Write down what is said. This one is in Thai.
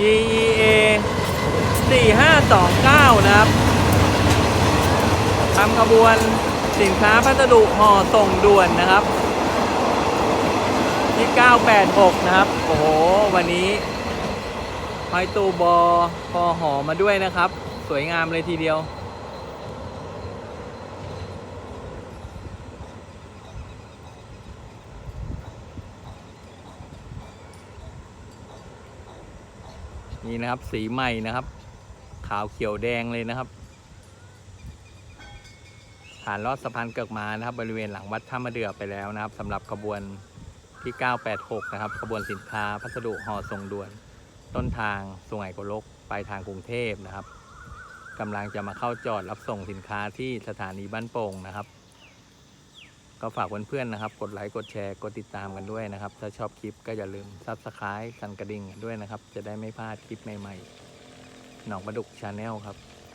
GEA 4529 นะครับทำขบวนสินค้าพัสดุห่อส่งด่วนนะครับ ที่ 986 นะครับ โอ้โห วันนี้หอยตูบอพอห่อมาด้วยนะครับ สวยงามเลยทีเดียว นี่นะครับสีใหม่นะครับ ขาวเขียวแดงเลยนะครับ ผ่านลอดสะพานเกือกมานะครับ บริเวณหลังวัดท่ามะเดือไปแล้วนะครับสำหรับขบวนที่ 986 นะครับขบวนสินค้าพัสดุห่อส่งด่วน ต้นทางสุไหงโกลกปลายทางกรุงเทพนะครับกำลังจะมาเข้าจอดรับส่งสินค้าที่สถานีบ้านโป่งนะครับ ก็ฝากเพื่อนๆนะครับ กดไลค์ กดแชร์ กดติดตามกันด้วยนะครับ ถ้าชอบคลิปก็อย่าลืมซับสไครต์สั่นกระดิ่งกันด้วยนะครับ จะได้ไม่พลาดคลิปใหม่ๆ หนองประดุกชาแนลครับ